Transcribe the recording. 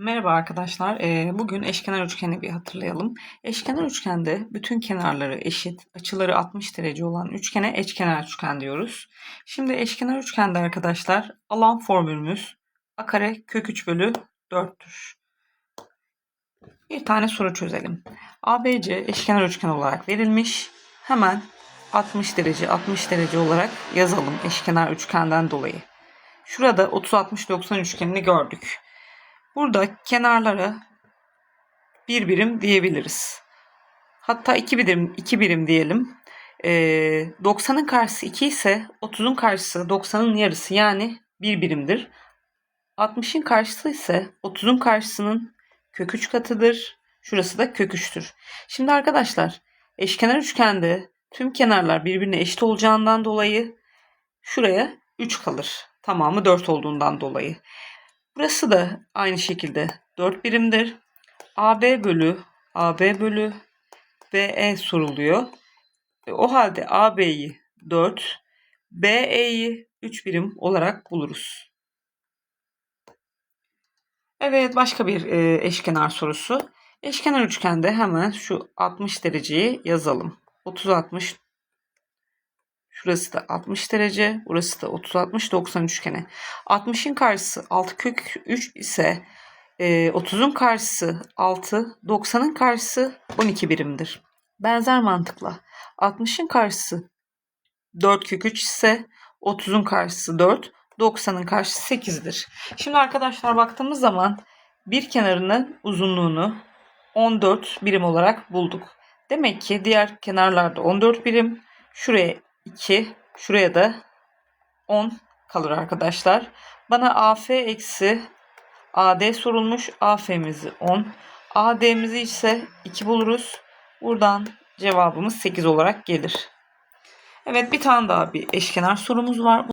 Merhaba arkadaşlar. Ee, bugün eşkenar üçgeni bir hatırlayalım. Eşkenar üçgende bütün kenarları eşit, açıları 60 derece olan üçgene eşkenar üçgen diyoruz. Şimdi eşkenar üçgende arkadaşlar alan formülümüz a kare kök 3 bölü 4'tür. Bir tane soru çözelim. ABC eşkenar üçgen olarak verilmiş. Hemen 60 derece 60 derece olarak yazalım eşkenar üçgenden dolayı. Şurada 30-60-90 üçgenini gördük. Burada kenarlara bir birim diyebiliriz. Hatta iki birim, iki birim diyelim. Ee, 90'ın karşısı 2 ise 30'un karşısı 90'ın yarısı yani bir birimdir. 60'ın karşısı ise 30'un karşısının kök 3 katıdır. Şurası da kök 3'tür. Şimdi arkadaşlar eşkenar üçgende tüm kenarlar birbirine eşit olacağından dolayı şuraya 3 kalır. Tamamı 4 olduğundan dolayı. Burası da aynı şekilde 4 birimdir. AB bölü AB bölü BE soruluyor. E, O halde AB'yi 4, BE'yi 3 birim olarak buluruz. Evet başka bir e, eşkenar sorusu. Eşkenar üçgende hemen şu 60 dereceyi yazalım. 30 60 Şurası da 60 derece. Burası da 30 60 90 üçgeni. 60'ın karşısı 6 kök 3 ise e, 30'un karşısı 6, 90'ın karşısı 12 birimdir. Benzer mantıkla 60'ın karşısı 4 kök 3 ise 30'un karşısı 4, 90'ın karşısı 8'dir. Şimdi arkadaşlar baktığımız zaman bir kenarının uzunluğunu 14 birim olarak bulduk. Demek ki diğer kenarlarda 14 birim. Şuraya 2, şuraya da 10 kalır arkadaşlar. Bana AF eksi AD sorulmuş. AF'mizi 10. AD'mizi ise 2 buluruz. Buradan cevabımız 8 olarak gelir. Evet bir tane daha bir eşkenar sorumuz var.